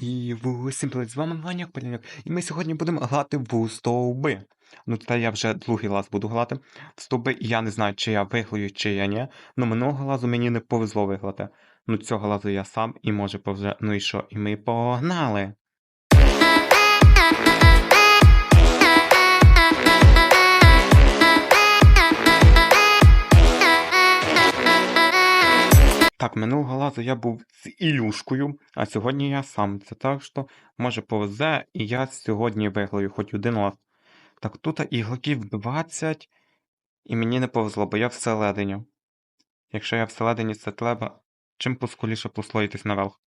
І всім привіт, з вами Ваня Поляняк. І ми сьогодні будемо грати в стовби. Ну, тепер я вже другий раз буду грати в стовби, і я не знаю, чи я виграю, чи я ні. Ну, минулого разу мені не повезло виграти. Ну, цього разу я сам і може повже. Ну і що? І ми погнали. Так, минулого разу я був з Ілюшкою, а сьогодні я сам. Це так, що може повезе, і я сьогодні виграю хоч один раз. Так, тут ігроків 20, і мені не повезло, бо я всередині. Якщо я всередині, це треба чим поскоріше послоїтись наверх.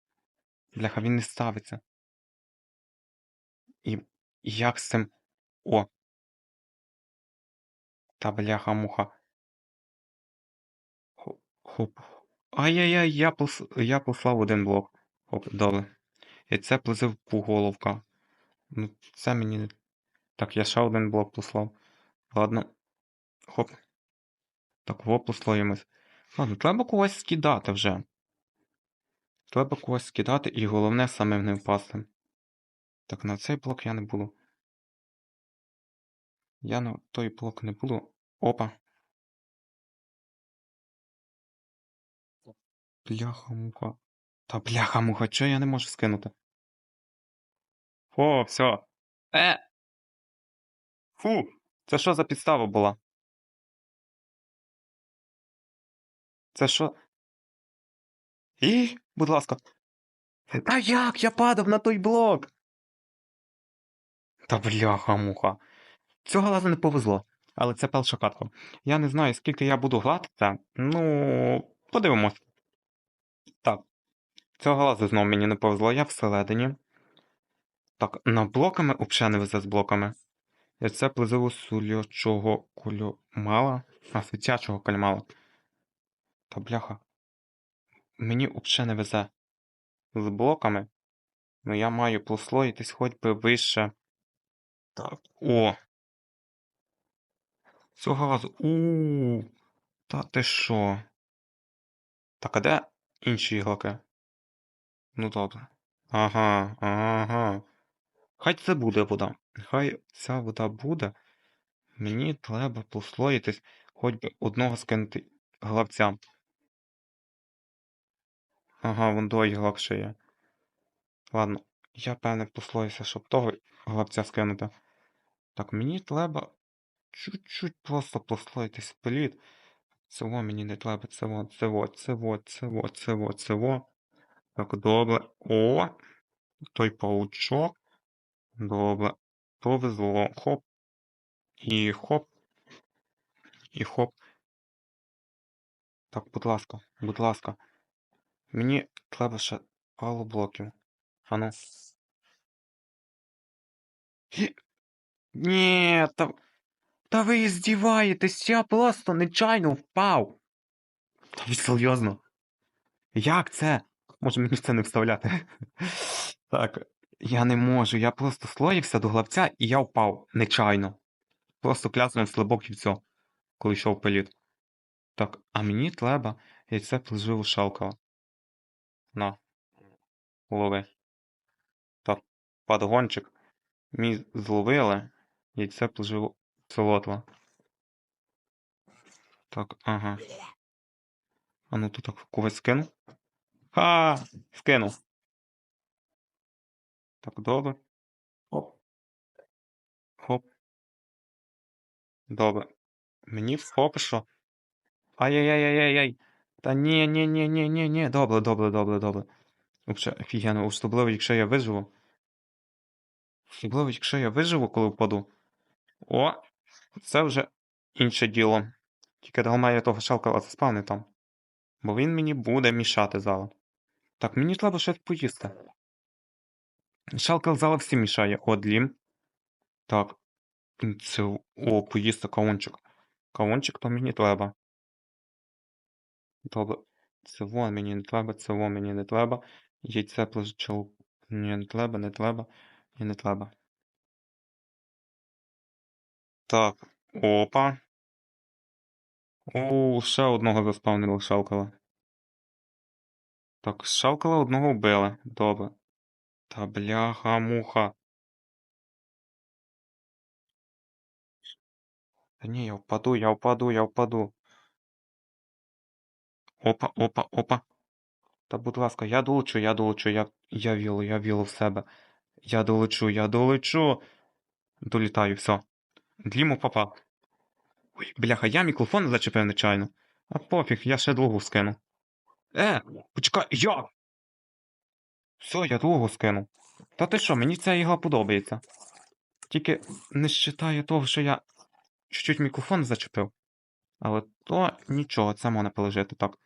Бляха, він не ставиться. І, як з цим. О! Та бляха-муха. Хоп. Хоп. Ай-яй-яй, я, пос... я послав один блок. Хоп, добре. І це плизив пуголовка. Ну, це мені. Так, я ще один блок послав. Ладно. Хоп. Так, во послоїмось. Ладно, треба когось скидати вже. Треба когось скидати і головне самим не впасти. Так, на цей блок я не буду. Я на той блок не буду. Опа. Бляха-муха. Та бляха-муха, чого я не можу скинути? О, все. Е! Фу! Це що за підстава була? Це що? І, будь ласка. Та як я падав на той блок? Та бляха-муха. Цього разу не повезло, але це перша катка. Я не знаю, скільки я буду це. Ну, подивимось. Цього разу знову мені не повезло, я всередині. Так, на блоками взагалі не везе з блоками. І це плизило сулячого кольомала. А, світячого кальмала. Та бляха. Мені взагалі не везе з блоками. Ну я маю послоїтись хоч би вище. Так. О! Цього разу. у Та ти що? Так, а де інші ігроки? Ну добре. Ага, ага. Хай це буде вода. Хай ця вода буде. Мені треба послоїтись хоч би одного скинути гравця. Ага, вон двоє ігрок ще є. Ладно, я певне послоюся, щоб того гравця скинути. Так, мені треба чуть-чуть просто послоїтись вперед. Цього мені не треба, цього, цього, цього, цього, цього, цього. Так, добре. О! Той паучок. Добре. Повезло. Хоп. І хоп. І хоп. Так, будь ласка, будь ласка. Мені треба ще пару блоків. Ану. Ні, та... Та ви здіваєтесь, я просто нечайно впав. Та ви серйозно? Як це? Може мені це не вставляти? Так, я не можу, я просто слоївся до главця і я впав нечайно. Просто кляснув слабок і все, коли йшов політ. Так, а мені треба яйце плеживу шалкала. На. Лови. Так, подгончик. Мій зловили. Яйце плеживу солотла. Так, ага. А ну тут так когось скину. Ха! Скинув. Так, добре. Хоп. Хоп. Добре. Мені поки що. Ай-яй-яй-яй-яй. Та ні, ні, ні, ні, ні, ні. Добре, добре, добре, добре. Вообще, офігенно, особливо, якщо я виживу. Особливо, якщо я виживу, коли впаду. О, це вже інше діло. Тільки головне того шалкала заспавни там. Бо він мені буде мішати зараз. Так, мені треба щось поїсти. Шалкал зала всі мішає. Одлім. Так. Це. О, поїсти кавунчик. Кавунчик то мені треба. Добре. Цього мені не треба, цього мені не треба. Яйце плечо. Ні, не треба, не треба. І не треба. Так. Опа. О, ще одного заспавнили шалкала. Так, шалкала одного вбили. Добре. Та бляха-муха. Та ні, я впаду, я впаду, я впаду. Опа, опа, опа. Та будь ласка, я долечу, я долечу, я, я вілу, я вілу в себе. Я долечу, я долечу. Долітаю, все. Дліму попав. Ой, бляха, я мікрофон зачепив нечайно. А пофіг, я ще довго скину. Е, почекай, я! Все, я довго скину. Та ти що, мені ця ігла подобається. Тільки не вважає того, що я чуть-чуть мікрофон зачепив. Але то нічого, це можна полежати так.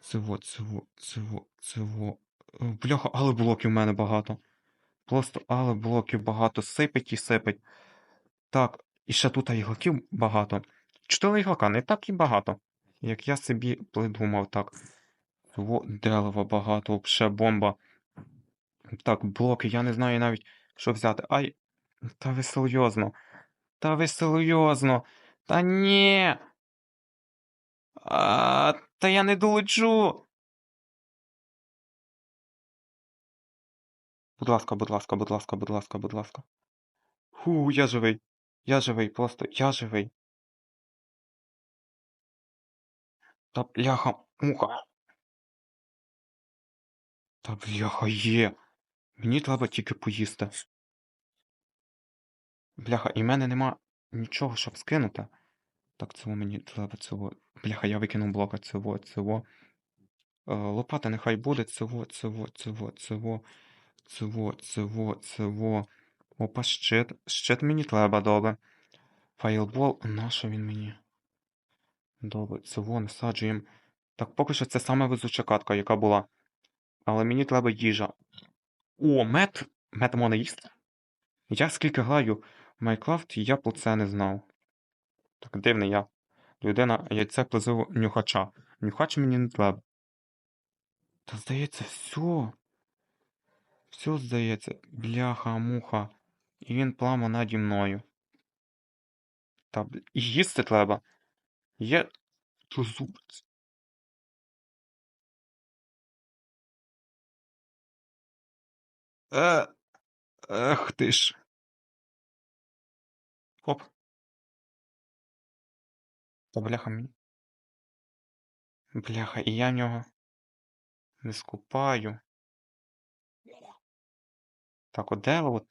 Цього, цього, цього, цього. Е, Бляха, але блоків в мене багато. Просто але блоків багато. Сипить і сипить. Так, і ще тут іглаків багато. Чотири іглака, не так і багато. Як я собі придумав, так. Цього дерева багато, ще бомба. Так, блоки, я не знаю навіть, що взяти. Ай. Та ви серйозно. Та ви серйозно. Та ні. А, та я не долечу. Будь ласка, будь ласка, будь ласка, будь ласка, будь ласка. Фу, я живий. Я живий, просто я живий. Та бляха, муха. Та бляха є. Мені треба тільки поїсти. Бляха, і в мене нема нічого, щоб скинути. Так, цього мені треба цього. Бляха, я викинув блока цього, цього. Е, лопата нехай буде, цього, цього, цього, цього, цього, цього, цього. Опа, щит. Щит мені треба, добре. Файлбол, нащо він мені? Добре, цього насаджуємо. Так, поки що це саме везуча катка, яка була. Але мені треба їжа. О, мед! Мед можна їсти? Я скільки граю в Майнкрафт, я про це не знав. Так дивний я. Людина яйце плезив нюхача. Нюхач мені не треба. Та здається, все. Все здається, бляха, муха. І він пламо наді мною. Та їсти треба. Є трозубець. Е, ех ти ж. Оп. Та бляха мені. Бляха, і я нього не скупаю. Так, от дерево.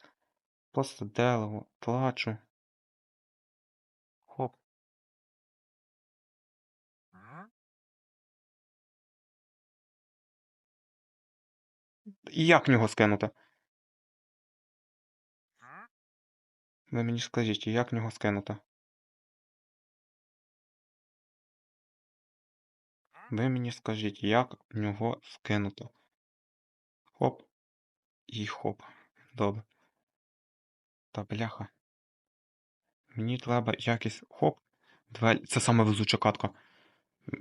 Просто дерево. Плачу. Як в нього скинути? Ви мені скажіть, як в нього скинути? Ви мені скажіть, як в нього скинути? Хоп. І хоп. Добре. Та бляха. Мені треба якийсь. Хоп. Двері. Це саме везуча катка.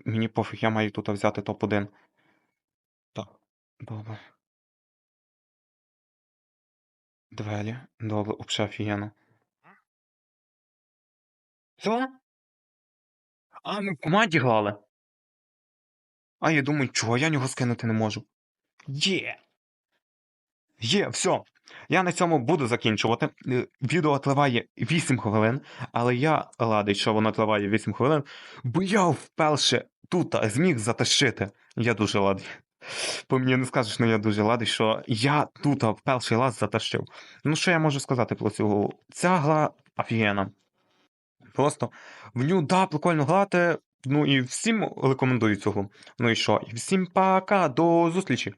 Мені пофіг, я маю тут взяти топ-1. Так. Добре. Двері. Добре, вообще офігенно. Що? А, ми в команді грали. А я думаю, чого я нього скинути не можу. Є. Є, все. Я на цьому буду закінчувати. Е, Відео триває 8 хвилин, але я радий, що воно триває 8 хвилин, бо я вперше тут зміг затащити. Я дуже радий. По мені не скажеш, але я дуже радий, що я тут в перший раз затащив. Ну, що я можу сказати про цю гру? Ця гра офігенна. Просто в ню да, прикольно грати. Ну і всім рекомендую цю гру. Ну і що? І всім пока, до зустрічі!